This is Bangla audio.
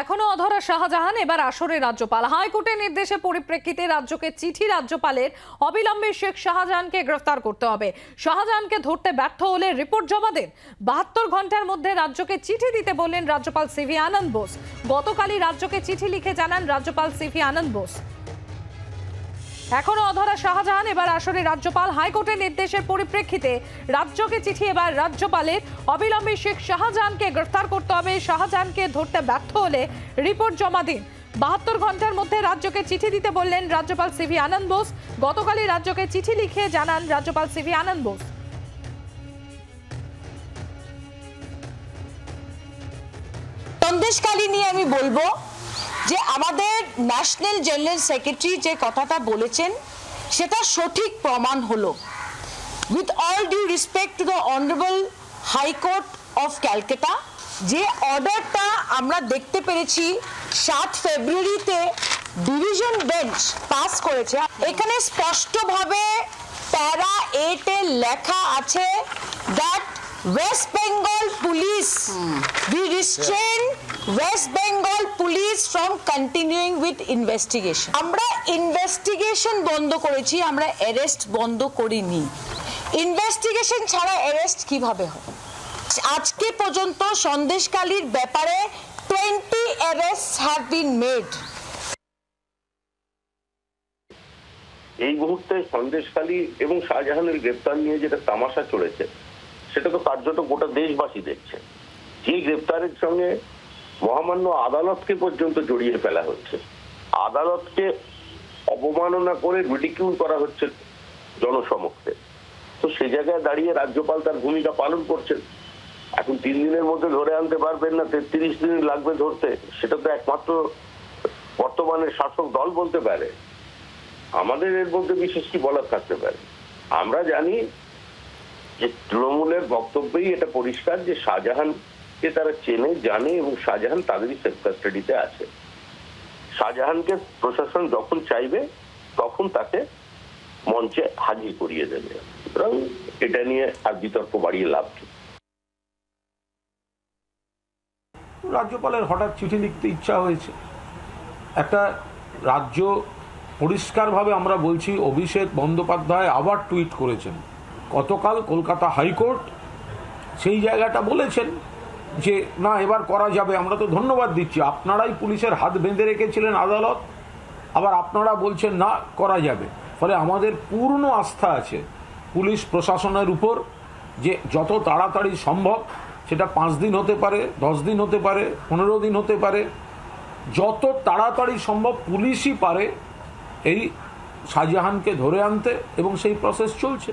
এখনও অধরা শাহজাহান, এবার আসরে রাজ্যপাল। হাইকোর্টের নির্দেশে পরিপ্রেক্ষিতে রাজ্যকে চিঠি রাজ্যপালের অবিলম্বে শেখ শাহজাহানকে গ্রেফতার করতে হবে। শাহজাহানকে ধরতে ব্যর্থ হলে রিপোর্ট জমা দেন। বাহাত্তর ঘণ্টার মধ্যে রাজ্যকে চিঠি দিতে বললেন রাজ্যপাল সিভি আনন্দ বোস। গতকালই রাজ্যকে চিঠি লিখে জানান রাজ্যপাল সিভি আনন্দ বোস। এখনও অধরা শাহজাহান, এবার আসরে রাজ্যপাল, হাইকোর্টের নির্দেশের পরিপ্রেক্ষিতে রাজ্যকে চিঠি এবার রাজ্যপালের। অবিলম্বে শেখ শাহজাহানকে গ্রেফতার করতে হবে। শাহজাহানকে ধরতে ব্যর্থ হলে রিপোর্ট জমা দিন। বাহাত্তর ঘণ্টার মধ্যে রাজ্যকে চিঠি দিতে বললেন রাজ্যপাল সিভি আনন্দ বোস। গতকালই রাজ্যকে চিঠি লিখে জানান রাজ্যপাল সিভি আনন্দ বোস। সন্দেশকালী নিয়ে আমি বলব যে আমাদের ন্যাশনাল জেনারেল সেক্রেটারি যে কথাটা বলেছেন, সেটা সঠিক প্রমাণ হলো। With all due respect to the honourable high court of Calcutta যে অর্ডারটা আমরা দেখতে পেরেছি, সাত ফেব্রুয়ারিতে ডিভিশন বেঞ্চ পাস করেছে। এখানে স্পষ্টভাবে প্যারা এইটে লেখা আছে that West Bengal police we restrain West Bengal police from continuing with investigation. আমরা ইনভেস্টিগেশন বন্ধ করেছি আমরা অ্যারেস্ট বন্ধ করিনি। ইনভেস্টিগেশন ছাড়া অ্যারেস্ট কীভাবে হবে আজকে পর্যন্ত সন্দেশকালীর ব্যাপারে twenty arrest have been made এই মুহূর্তে সন্দেশখালী এবং শাহজাহানের গ্রেপ্তার নিয়ে যেটা তামাশা চলেছে সেটা তো কার্যত গোটা দেশবাসী দেখছে। যে গ্রেপ্তারের সঙ্গে মহামান্য আদালতকে পর্যন্ত জড়িয়ে ফেলা হচ্ছে। আদালতকে অবমাননা করে রিডিকিউল করা হচ্ছে জনসমক্ষে। তো সে জায়গায় দাঁড়িয়ে রাজ্যপাল তার ভূমিকা পালন করছেন। এখন তিন দিনের মধ্যে ধরে আনতে পারবেন না, তেত্রিশ দিন লাগবে ধরতে। সেটা তো একমাত্র বর্তমানে শাসক দল বলতে পারে। আমাদের এর মধ্যে বিশেষ কি বলার থাকতে পারে? আমরা জানি যে তৃণমূলের বক্তব্যেই এটা পরিষ্কার যে শাহজাহানকে তারা চেনে, জানে এবং শাহজাহান তাদেরই সেফ কাস্টাডিতে আছে। শাহজাহানকে প্রশাসন যখন চাইবে, তখন তাকে মঞ্চে হাজির করিয়ে দেবে। সুতরাং এটা নিয়ে আর বিতর্ক বাড়িয়ে লাভ কি? রাজ্যপালের হঠাৎ চিঠি লিখতে ইচ্ছা হয়েছে। একটা রাজ্য পরিষ্কারভাবে আমরা বলছি, অভিষেক বন্দ্যোপাধ্যায় আবার টুইট করেছেন। গতকাল কলকাতা হাইকোর্ট সেই জায়গাটা বলেছেন যে, না, এবার করা যাবে। আমরা তো ধন্যবাদ দিচ্ছি। আপনারাই পুলিশের হাত বেঁধে রেখেছিলেন আদালত। আবার আপনারা বলছেন, না, করা যাবে। ফলে আমাদের পূর্ণ আস্থা আছে পুলিশ প্রশাসনের উপর যে, যত তাড়াতাড়ি সম্ভব, সেটা পাঁচ দিন হতে পারে, দশ দিন হতে পারে, পনেরো দিন হতে পারে, যত তাড়াতাড়ি সম্ভব পুলিশই পারে এই শাহজাহানকে ধরে আনতে এবং সেই প্রসেস চলছে।